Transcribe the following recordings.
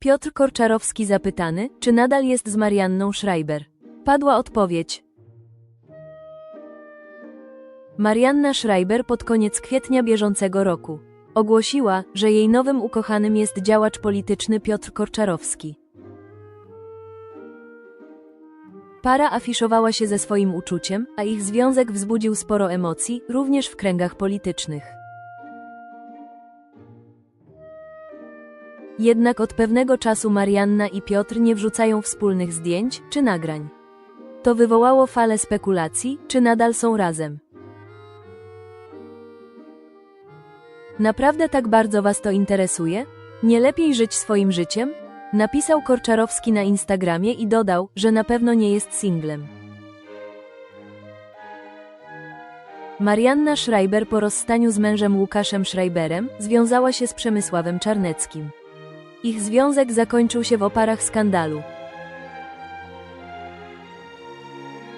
Piotr Korczarowski zapytany, czy nadal jest z Marianną Schreiber. Padła odpowiedź. Marianna Schreiber pod koniec kwietnia bieżącego roku ogłosiła, że jej nowym ukochanym jest działacz polityczny Piotr Korczarowski. Para afiszowała się ze swoim uczuciem, a ich związek wzbudził sporo emocji, również w kręgach politycznych. Jednak od pewnego czasu Marianna i Piotr nie wrzucają wspólnych zdjęć czy nagrań. To wywołało falę spekulacji, czy nadal są razem. Naprawdę tak bardzo Was to interesuje? Nie lepiej żyć swoim życiem? Napisał Korczarowski na Instagramie i dodał, że na pewno nie jest singlem. Marianna Schreiber po rozstaniu z mężem Łukaszem Schreiberem związała się z Przemysławem Czarneckim. Ich związek zakończył się w oparach skandalu.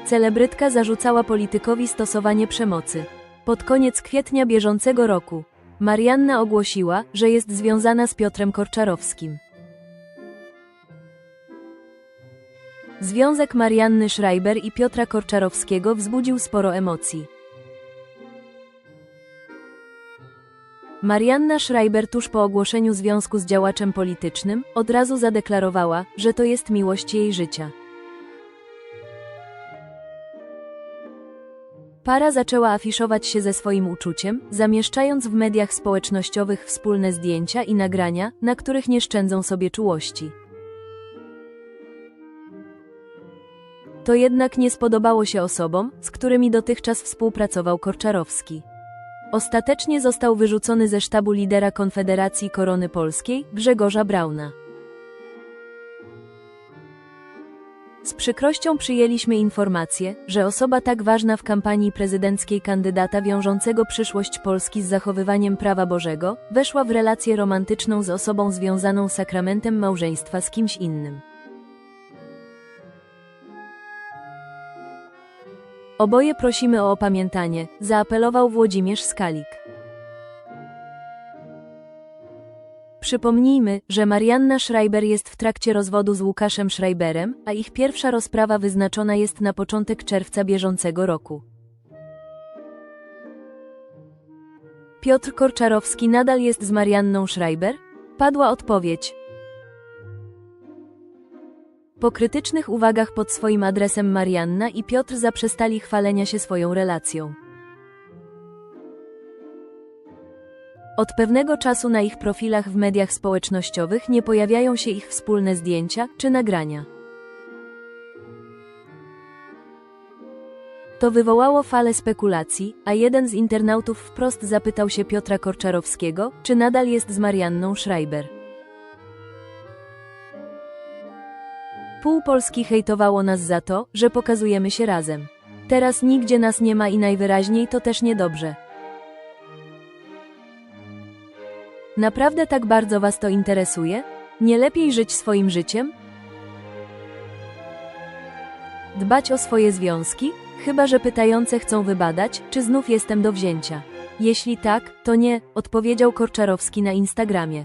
Celebrytka zarzucała politykowi stosowanie przemocy. Pod koniec kwietnia bieżącego roku Marianna ogłosiła, że jest związana z Piotrem Korczarowskim. Związek Marianny Schreiber i Piotra Korczarowskiego wzbudził sporo emocji. Marianna Schreiber tuż po ogłoszeniu związku z działaczem politycznym od razu zadeklarowała, że to jest miłość jej życia. Para zaczęła afiszować się ze swoim uczuciem, zamieszczając w mediach społecznościowych wspólne zdjęcia i nagrania, na których nie szczędzą sobie czułości. To jednak nie spodobało się osobom, z którymi dotychczas współpracował Korczarowski. Ostatecznie został wyrzucony ze sztabu lidera Konfederacji Korony Polskiej, Grzegorza Brauna. Z przykrością przyjęliśmy informację, że osoba tak ważna w kampanii prezydenckiej kandydata wiążącego przyszłość Polski z zachowywaniem prawa Bożego, weszła w relację romantyczną z osobą związaną sakramentem małżeństwa z kimś innym. Oboje prosimy o opamiętanie, zaapelował Włodzimierz Skalik. Przypomnijmy, że Marianna Schreiber jest w trakcie rozwodu z Łukaszem Schreiberem, a ich pierwsza rozprawa wyznaczona jest na początek czerwca bieżącego roku. Piotr Korczarowski nadal jest z Marianną Schreiber? Padła odpowiedź. Po krytycznych uwagach pod swoim adresem Marianna i Piotr zaprzestali chwalenia się swoją relacją. Od pewnego czasu na ich profilach w mediach społecznościowych nie pojawiają się ich wspólne zdjęcia czy nagrania. To wywołało falę spekulacji, a jeden z internautów wprost zapytał się Piotra Korczarowskiego, czy nadal jest z Marianną Schreiber. Pół Polski hejtowało nas za to, że pokazujemy się razem. Teraz nigdzie nas nie ma i najwyraźniej to też niedobrze. Naprawdę tak bardzo Was to interesuje? Nie lepiej żyć swoim życiem? Dbać o swoje związki? Chyba, że pytające chcą wybadać, czy znów jestem do wzięcia. Jeśli tak, to nie, odpowiedział Korczarowski na Instagramie.